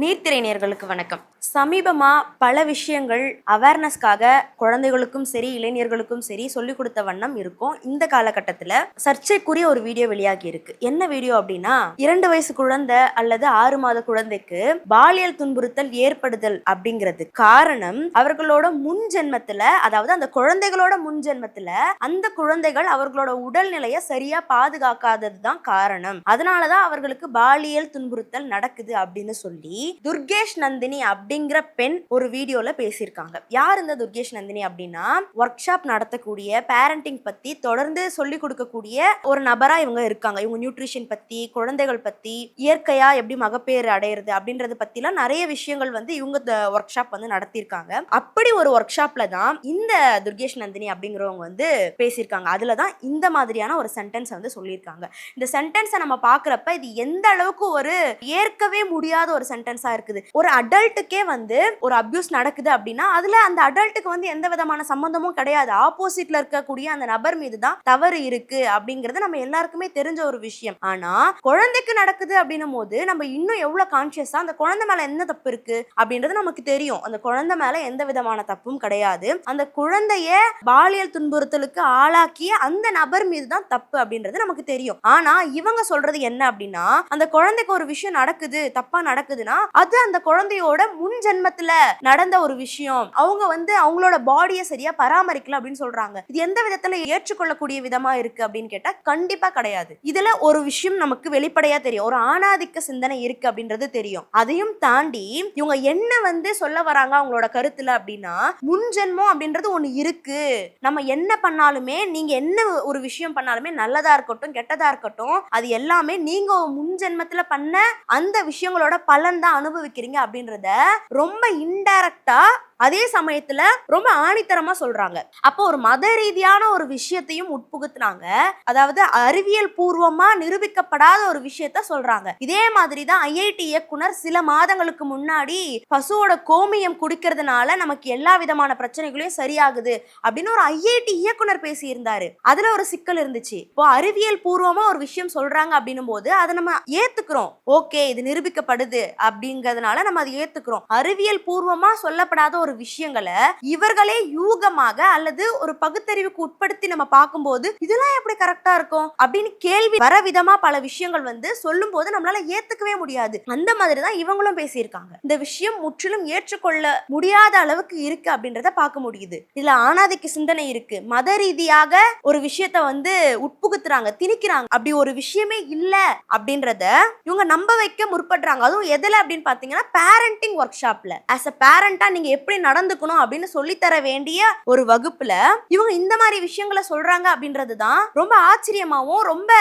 நீர்த்திரை நேர்களுக்கு வணக்கம். சமீபமா பல விஷயங்கள் அவேர்னஸ்க்காக குழந்தைகளுக்கும் சரி இளைஞர்களுக்கும் சரி சொல்லிக் கொடுத்த வண்ணம் இருக்கும். இந்த காலகட்டத்தில் சர்ச்சைக்குரிய ஒரு வீடியோ வெளியாகி இருக்கு. என்ன வீடியோ அப்படின்னா இரண்டு வயசு குழந்தை அல்லது ஆறு மாத குழந்தைக்கு பாலியல் துன்புறுத்தல் ஏற்படுதல் அப்படிங்கிறது. காரணம் அவர்களோட முன் ஜென்மத்தில் அதாவது அந்த குழந்தைகளோட முன் ஜென்மத்தில் அந்த குழந்தைகள் அவர்களோட உடல்நிலையை சரியா பாதுகாக்காதது தான் காரணம். அதனாலதான் அவர்களுக்கு பாலியல் துன்புறுத்தல் நடக்குது அப்படின்னு சொல்லி துர்கேஷ் நந்தினி அப்படிங்கிற பெண் ஒரு வீடியோல பேசியிருக்காங்க. யார் இந்த துர்கேஷ் நந்தினி அப்படின்னா ஒர்க் ஷாப் நடத்தக்கூடிய பேரண்டிங் பத்தி தொடர்ந்து சொல்லி கொடுக்கக்கூடிய ஒரு நபரா இவங்க இருக்காங்க. இவங்க நியூட்ரிஷன் பத்தி குழந்தைகள் பத்தி இயற்கையா எப்படி மகப்பேறு அடையிறது அப்படின்றது பத்திலாம் நிறைய விஷயங்கள் வந்து இவங்க ஒர்க் ஷாப் வந்து நடத்தியிருக்காங்க. அப்படி ஒரு ஒர்க் ஷாப்ல தான் இந்த துர்கேஷ் நந்தினி அப்படிங்கிறவங்க வந்து பேசியிருக்காங்க. அதுல தான் இந்த மாதிரியான ஒரு சென்டென்ஸ் வந்து சொல்லியிருக்காங்க. இந்த சென்டென்ஸை நம்ம பார்க்குறப்ப இது எந்த அளவுக்கு ஒரு ஏற்கவே முடியாத ஒரு சென்டென்ஸ் இருக்குது. ஒரு அடல்ட்டுக்கே வந்து ஒரு அப்யூஸ் நடக்குது அப்படின்னா அதில் அந்த அடல்ட்டுக்கு வந்து எந்த விதமான சம்மந்தமும் கிடையாது. ஆப்போசிட்ல இருக்கக்கூடிய அந்த நபர் மீது தான் தவறு இருக்கு அப்படிங்கிறது நம்ம எல்லாருக்குமே தெரிஞ்ச ஒரு விஷயம். ஆனா குழந்தைக்கு நடக்குது அப்படின்னும் போது நம்ம இன்னும் எவ்வளவு கான்சியஸா அந்த குழந்தை மேல என்ன தப்பு இருக்கு அப்படின்றது நமக்கு தெரியும். அந்த குழந்தை மேல எந்த விதமான தப்பும் கிடையாது. அந்த குழந்தைய பாலியல் துன்புறுத்தலுக்கு ஆளாக்கிய அந்த நபர் மீது தான் தப்பு அப்படின்றது நமக்கு தெரியும். ஆனா இவங்க சொல்றது என்ன அப்படின்னா அந்த குழந்தைக்கு ஒரு விஷயம் நடக்குது தப்பா நடக்குதுன்னா அது அந்த குழந்தையோட முன் ஜென்மத்துல நடந்த ஒரு விஷயம். அவங்க வந்து அவங்களோட பாடியை சரியா பராமரிக்கல அப்படின்னு சொல்றாங்க. இது எந்த விதத்துல ஏற்றுக்கொள்ளக்கூடிய விதமா இருக்கு அப்படின்னு கேட்டா கண்டிப்பா கிடையாது. இதுல ஒரு விஷயம் நமக்கு வெளிப்படையா தெரியும். ஒரு ஆணாதிக்க சிந்தனை இருக்கு அப்படின்றது தெரியும். அதையும் தாண்டி இவங்க என்ன வந்து சொல்ல வராங்க அவங்களோட கருத்துல அப்படின்னா முன் ஜென்மம் அப்படின்றது ஒண்ணு இருக்கு. நம்ம என்ன பண்ணாலுமே நீங்க என்ன ஒரு விஷயம் பண்ணாலுமே நல்லதா இருக்கட்டும் கெட்டதா இருக்கட்டும் அது எல்லாமே நீங்க முன் ஜென்மத்துல பண்ண அந்த விஷயங்களோட பலன் தான். அனுபவிக்கிறீங்க அப்படின்றத ரொம்ப இன்டைரக்டா அதே சமயத்துல ரொம்ப ஆணித்தரமா சொல்றாங்க. அப்போ ஒரு மத ரீதியான ஒரு விஷயத்தையும் உட்புகுத்துனாங்க. அதாவது அறிவியல் பூர்வமா நிரூபிக்கப்படாத ஒரு விஷயத்த சொல்றாங்க. இதே மாதிரி தான் ஐஐடி இயக்குனர் சில மாதங்களுக்கு முன்னாடி பசுவோட கோமியம் குடிக்கிறதுனால நமக்கு எல்லா விதமான பிரச்சனைகளையும் சரியாகுது அப்படின்னு ஒரு ஐஐடி இயக்குனர் பேசியிருந்தாரு. அதுல ஒரு சிக்கல் இருந்துச்சு. இப்போ அறிவியல் பூர்வமா ஒரு விஷயம் சொல்றாங்க அப்படின்னும் போது அதை நம்ம ஏத்துக்கிறோம். ஓகே இது நிரூபிக்கப்படுது அப்படிங்கிறதுனால நம்ம அதை ஏத்துக்கிறோம். அறிவியல் பூர்வமா சொல்லப்படாத ஒரு விஷயங்களை இவர்களே யூகமாக அல்லது ஒரு பகுத்தறிவுக்கு உட்படுத்தி நம்ம பார்க்கும்போது இதெல்லாம் எப்படி கரெக்டா இருக்கும்? அப்படின்னு கேள்வி வர விதமா பல விஷயங்கள் வந்து சொல்லும் போது நம்மளால ஏத்துக்கவே முடியாது. அந்த மாதிரி தான் இவங்களும் பேசியிருக்காங்க. இந்த விஷயம் முற்றிலும் ஏற்றுக்கொள்ள முடியாத அளவுக்கு இருக்கு அப்படின்றத பார்க்க முடியுது. இதுல ஆணாதிக்கு சிந்தனை இருக்கு. மத ரீதியாக ஒரு விஷயத்த வந்து உட்புகுத்துறாங்க திணிக்கிறாங்க. அப்படி ஒரு விஷயமே இல்ல அப்படின்றத இவங்க நம்ப வைக்க முற்படுறாங்க. அதுவும் எதுல அப்படின்னு பாத்தீங்கன்னா பேரண்டிங் ஒர்க் ஷாப்ல ஆஸ் அ பேரண்டா நீங்க எப்படி நடந்துக்கணும் அப்படின்னு சொல்லித்தர வேண்டிய ஒரு வகுப்புல இவங்க இந்த மாதிரி விஷயங்களை சொல்றாங்க அப்படின்றது தான் ரொம்ப ஆச்சரியமாவும் ரொம்ப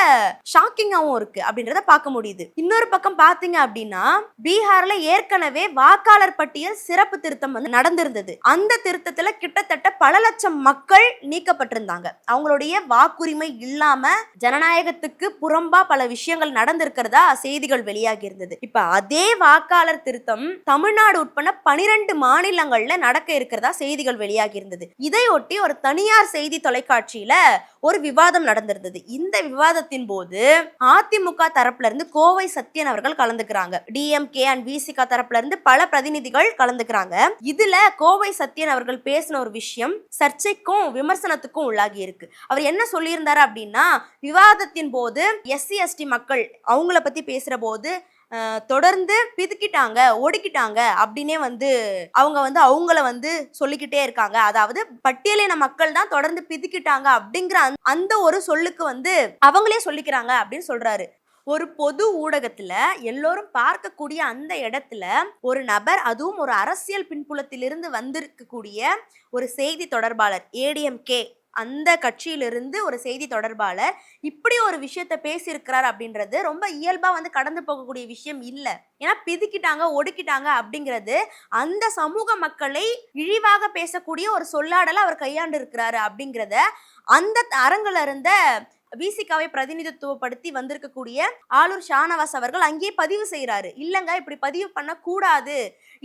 ஷாக்கிங்காவும் இருக்கு அப்படின்றத பார்க்க முடியுது. இன்னொரு பக்கம் பாத்தீங்க அப்படின்னா பீகார்ல ஏற்கனவே வாக்காளர் பட்டியல் சிறப்பு திருத்தம் வந்து நடந்திருந்தது. அந்த திருத்தத்துல கிட்டத்தட்ட பல லட்சம் மக்கள் நீக்கப்பட்டிருந்தாங்க. அவங்களுடைய வாக்குரிமை இல்லாம ஜனநாயகத்துக்கு புறம்பா பல விஷயங்கள் நடந்திருக்கிறதா செய்திகள் வெளியாகி இருந்தது. இப்ப அதே வாக்காளர் திருத்தம் தமிழ்நாடு உட்பட பனிரெண்டு மாநிலங்கள்ல நடக்க இருக்கிறதா செய்திகள் வெளியாகி இருந்தது. இதையொட்டி ஒரு தனியார் செய்தி தொலைக்காட்சியில ஒரு விவாதம் நடந்திருந்தது. இந்த விவாதத்தின் போது அதிமுக தரப்புல இருந்து கோவை சத்யன் அவர்கள் கலந்துக்கிறாங்க. டிஎம்கே அண்ட் விசிகா தரப்புல இருந்து பல பிரதிநிதிகள் கலந்துக்கிறாங்க. இதுல கோவை சத்யன் அவர்கள் பேசின ஒரு விஷயம் சர்ச்சைக்கும் விமர்சனத்துக்கும் உள்ளாகி இருக்கு. அவர் என்ன சொல்லியிருந்தாரு அப்படின்னா விவாதத்தின் போது எஸ்சி எஸ்டி மக்கள் அவங்கள பத்தி பேசுற போது தொடர்ந்து பிதுக்கிட்டாங்க ஒடுக்கிட்டாங்க அப்படின்னே வந்து அவங்க வந்து அவங்கள வந்து சொல்லிக்கிட்டே இருக்காங்க. அதாவது பட்டியலின மக்கள் தான் தொடர்ந்து பிதுக்கிட்டாங்க அப்படிங்கிற அந்த- அந்த ஒரு சொல்லுக்கு வந்து அவங்களே சொல்லிக்கிறாங்க அப்படின்னு சொல்றாரு. ஒரு பொது ஊடகத்துல எல்லோரும் பார்க்கக்கூடிய அந்த இடத்துல ஒரு நபர் அதுவும் ஒரு அரசியல் பின்புலத்திலிருந்து வந்திருக்கக்கூடிய ஒரு செய்தி தொடர்பாளர் ஏடிஎம்கே அந்த கட்சியிலிருந்து ஒரு செய்தி தொடர்பாளர் இப்படி ஒரு விஷயத்த பேசியிருக்கிறார் அப்படின்றது ரொம்ப இயல்பாக வந்து கடந்து போகக்கூடிய விஷயம் இல்லை. ஏன்னா பிதுக்கிட்டாங்க ஒடுக்கிட்டாங்க அப்படிங்கிறது அந்த சமூக மக்களை இழிவாக பேசக்கூடிய ஒரு சொல்லாடலை அவர் கையாண்டு இருக்கிறாரு அப்படிங்கிறத அந்த அரங்கில் இருந்த விசிகாவை பிரதிநிதித்துவப்படுத்தி வந்திருக்கக்கூடிய ஆளூர் ஷானவாஸ் அவர்கள் அங்கேயே பதிவு செய்கிறாரு இல்லைங்க இப்படி பதிவு பண்ணக்கூடாது.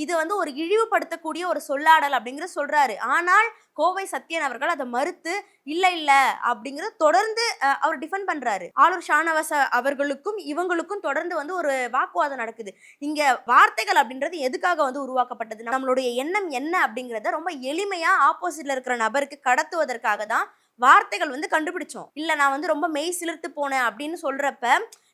இது வந்து ஒரு இழிவுபடுத்தக்கூடிய ஒரு சொல்லாடல் அப்படிங்கிற சொல்கிறாரு ஆனால் கோவை சத்யன் அவர்கள் அதை மறுத்து இல்லை இல்லை அப்படிங்கிறத தொடர்ந்து அவர் டிஃபெண்ட் பண்ணுறாரு ஆளூர் ஷானவாஸ் அவர்களுக்கும் இவங்களுக்கும் தொடர்ந்து வந்து ஒரு வாக்குவாதம் நடக்குது. இங்கே வார்த்தைகள் அப்படின்றது எதுக்காக வந்து உருவாக்கப்பட்டது? நம்மளுடைய எண்ணம் என்ன அப்படிங்கிறத ரொம்ப எளிமையாக ஆப்போசிட்டில் இருக்கிற நபருக்கு கடத்துவதற்காக தான் வார்த்தைகள் வந்து கண்டுபிடிச்சோம். இல்லை நான் வந்து ரொம்ப மெய் சிலிர்த்து போனேன் அப்படின்னு சொல்கிறப்ப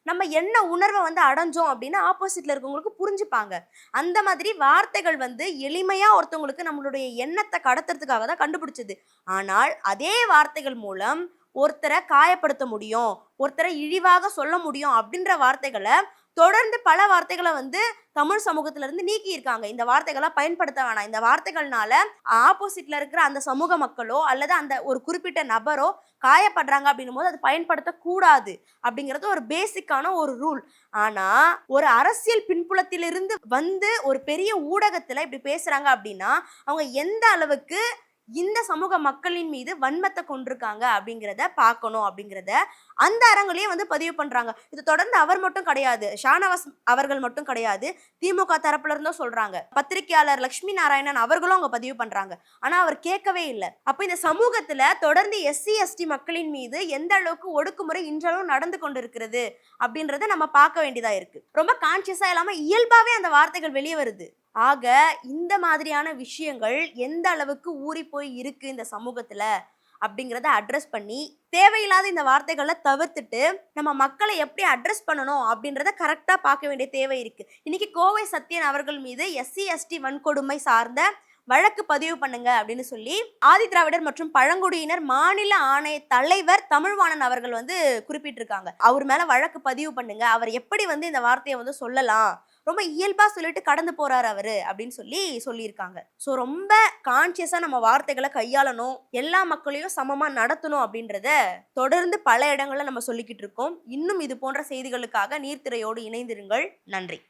நம்ம என்ன உணர்வை வந்து அடைஞ்சோம் அப்படின்னு ஆப்போசிட்ல இருக்கவங்களுக்கு புரிஞ்சுப்பாங்க. அந்த மாதிரி வார்த்தைகள் வந்து எளிமையா ஒருத்தவங்களுக்கு நம்மளுடைய எண்ணத்தை கடத்துறதுக்காக தான் கண்டுபிடிச்சது. ஆனால் அதே வார்த்தைகள் மூலம் ஒருத்தரை காயப்படுத்த முடியும் ஒருத்தரை இழிவாக சொல்ல முடியும் அப்படின்ற வார்த்தைகளை தொடர்ந்து பல வார்த்தைகளை வந்து தமிழ் சமூகத்துல இருந்து நீக்கி இருக்காங்க இந்த வார்த்தைகளை பயன்படுத்த வேணாம். இந்த வார்த்தைகள்னால ஆப்போசிட்ல இருக்கிற அந்த சமூக மக்களோ அல்லது அந்த ஒரு குறிப்பிட்ட நபரோ காயப்படுறாங்க அப்படின்னும் போது அது பயன்படுத்தக்கூடாது அப்படிங்கிறது ஒரு பேசிக்கான ஒரு ரூல் ஆனா ஒரு அரசியல் பின்புலத்திலிருந்து வந்து ஒரு பெரிய ஊடகத்துல இப்படி பேசுறாங்க அப்படின்னா அவங்க எந்த அளவுக்கு இந்த சமூக மக்களின் மீது வன்மத்தை கொண்டிருக்காங்க அப்படிங்கிறத பார்க்கணும் அப்படிங்கிறத அந்த அரங்கிலேயே வந்து பதிவு பண்ணுறாங்க இது தொடர்ந்து அவர் மட்டும் கிடையாது. ஷானவாஸ் அவர்கள் மட்டும் கிடையாது. திமுக தரப்புல இருந்தும் சொல்கிறாங்க பத்திரிகையாளர் லக்ஷ்மி நாராயணன் அவர்களும் அவங்க பதிவு பண்ணுறாங்க ஆனால் அவர் கேட்கவே இல்லை. அப்போ இந்த சமூகத்தில் தொடர்ந்து எஸ்சி எஸ்டி மக்களின் மீது எந்த அளவுக்கு ஒடுக்குமுறை இன்றளவும் நடந்து கொண்டிருக்கிறது அப்படின்றத நம்ம பார்க்க வேண்டியதாக இருக்குது ரொம்ப கான்சியஸாக இல்லாமல் இயல்பாகவே அந்த வார்த்தைகள் வெளியே வருது. ஆக இந்த மாதிரியான விஷயங்கள் எந்த அளவுக்கு ஊறி போய் இருக்கு இந்த சமூகத்துல அப்படிங்கிறத அட்ரஸ் பண்ணி தேவையில்லாத இந்த வார்த்தைகளை தவிர்த்துட்டு நம்ம மக்களை எப்படி அட்ரஸ் பண்ணணும் அப்படின்றத கரெக்டாக பார்க்க வேண்டிய தேவை இருக்கு. இன்னைக்கு கோவை சத்யன் அவர்கள் மீது எஸ்சி எஸ்டி வன்கொடுமை சார்ந்த வழக்கு பதிவு பண்ணுங்க அப்படின்னு சொல்லி ஆதி திராவிடர் மற்றும் பழங்குடியினர் மாநில ஆணைய தலைவர் தமிழ்வாணன் அவர்கள் வந்து குறிப்பிட்டிருக்காங்க. அவர் மேல வழக்கு பதிவு பண்ணுங்க. அவர் எப்படி வந்து இந்த வார்த்தையை வந்து சொல்லலாம்? ரொம்ப இயல்பா சொல்லிட்டு கடந்து போறாரு அவரு அப்படின்னு சொல்லி சொல்லியிருக்காங்க. ஸோ ரொம்ப கான்சியஸா நம்ம வார்த்தைகளை கையாளணும் எல்லா மக்களையும் சமமா நடத்தணும் அப்படின்றத தொடர்ந்து பல இடங்கள்ல நம்ம சொல்லிக்கிட்டு இருக்கோம். இன்னும் இது போன்ற செய்திகளுக்காக நீர்த்திரையோடு இணைந்திருங்கள். நன்றி.